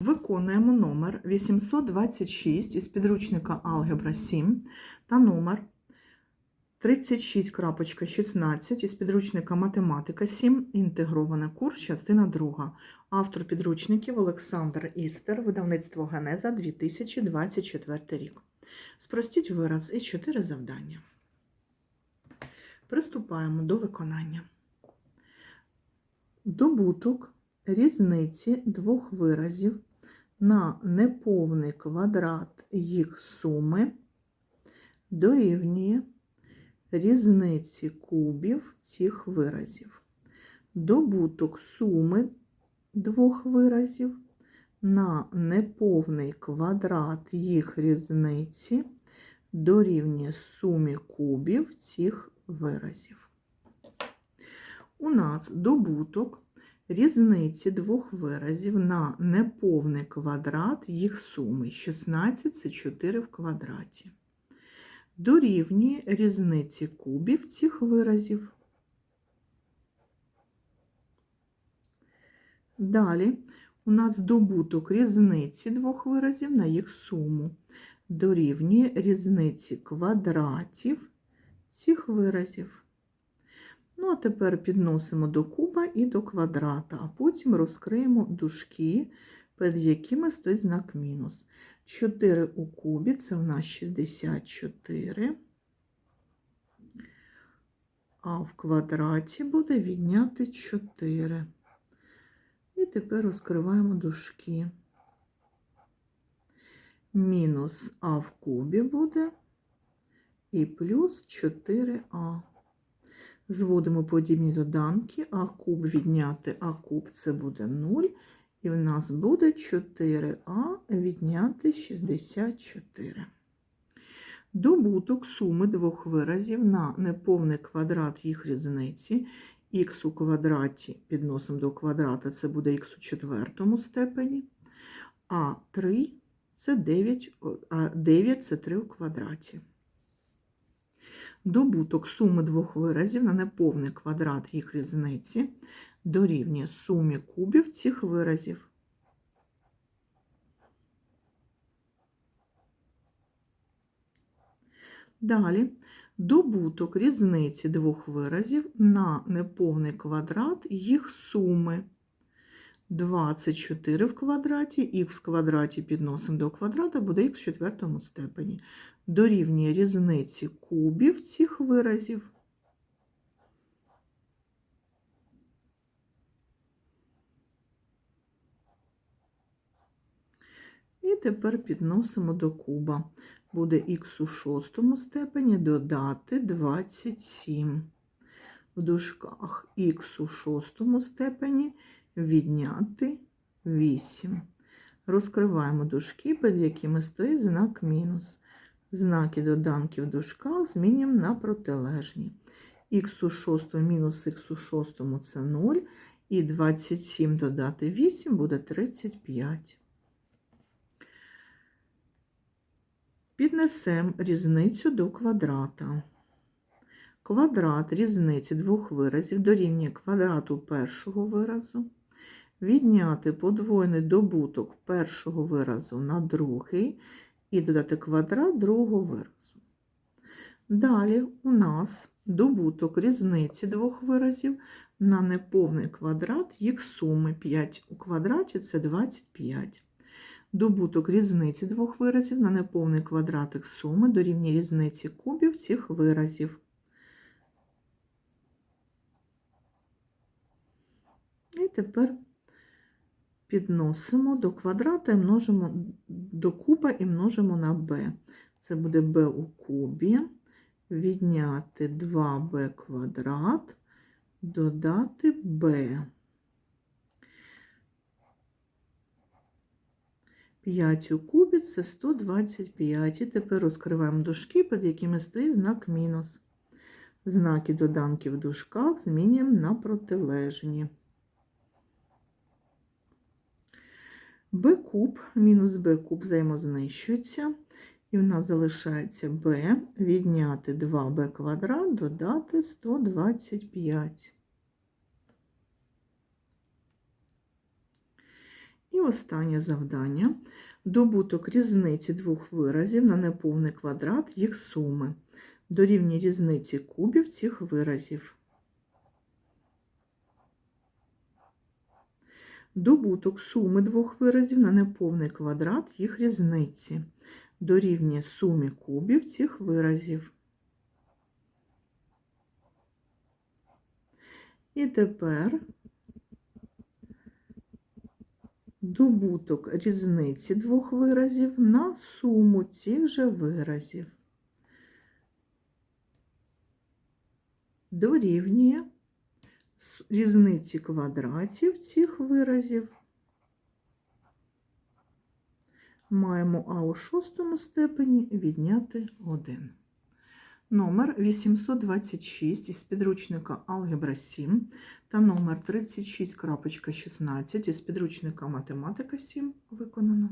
Виконуємо номер 826 із підручника Алгебра 7 та номер 36.16 із підручника Математика 7, інтегрований курс, частина 2. Автор підручників Олександр Істер, видавництво Генеза 2024 рік. Спростіть вираз і 4 завдання. Приступаємо до виконання. Добуток різниці двох виразів на неповний квадрат їх суми дорівнює різниці кубів цих виразів. Добуток суми двох виразів на неповний квадрат їх різниці дорівнює сумі кубів цих виразів. У нас добуток різниці двох виразів на неповний квадрат їх суми 16 це 4 в квадраті. Дорівнює різниці кубів цих виразів. Далі у нас добуток різниці двох виразів на їх суму. Дорівнює різниці квадратів цих виразів. Ну, а тепер підносимо до куба і до квадрата, а потім розкриємо дужки, перед якими стоїть знак мінус. 4 у кубі це у нас 64, а в квадраті буде відняти 4. І тепер розкриваємо дужки. Мінус а в кубі буде і плюс 4а. Зводимо подібні доданки, а куб відняти а куб це буде 0. І в нас буде 4а відняти 64. Добуток суми двох виразів на неповний квадрат їх різниці. х у квадраті підносимо до квадрата, це буде х у четвертому степені. А 3 це 9, а 9 це 3 у квадраті. Добуток суми двох виразів на неповний квадрат їх різниці дорівнює сумі кубів цих виразів. Далі добуток різниці двох виразів на неповний квадрат їх суми. 24 в квадраті, х в квадраті підносимо до квадрата, буде х в четвертому степені. Дорівнює різниці кубів цих виразів. І тепер підносимо до куба. Буде х у шостому степені додати 27. В дужках х у шостому степені відняти 8. Розкриваємо дужки, перед якими стоїть знак мінус. Знаки доданків в дужках змінюємо на протилежні. Х у 6 мінус х у 6 це 0, і 27 додати 8 буде 35. Піднесемо різницю до квадрата. Квадрат різниці двох виразів дорівнює квадрату першого виразу. Відняти подвоєний добуток першого виразу на другий і додати квадрат другого виразу. Далі у нас добуток різниці двох виразів на неповний квадрат їх суми 5 у квадраті це 25. Добуток різниці двох виразів на неповний квадратик суми дорівнює різниці кубів цих виразів. І тепер підносимо до квадрата і множимо до куба і множимо на b. Це буде b у кубі, відняти 2b квадрат, додати b. 5 у кубі це 125. І тепер розкриваємо дужки, під якими стоїть знак мінус. Знаки доданків в дужках змінюємо на протилежні. B куб мінус b куб взаємознищується. І в нас залишається b відняти 2b квадрат, додати 125. І останнє завдання. Добуток різниці двох виразів на неповний квадрат їх суми. Дорівнює різниці кубів цих виразів. Добуток суми двох виразів на неповний квадрат їх різниці. Дорівнює сумі кубів цих виразів. І тепер добуток різниці двох виразів на суму цих же виразів. Дорівнює різниці квадратів цих виразів. Маємо А у шостому степені відняти 1. Номер 826 із підручника Алгебра 7 та номер 36.16 із підручника Математика 7 виконано.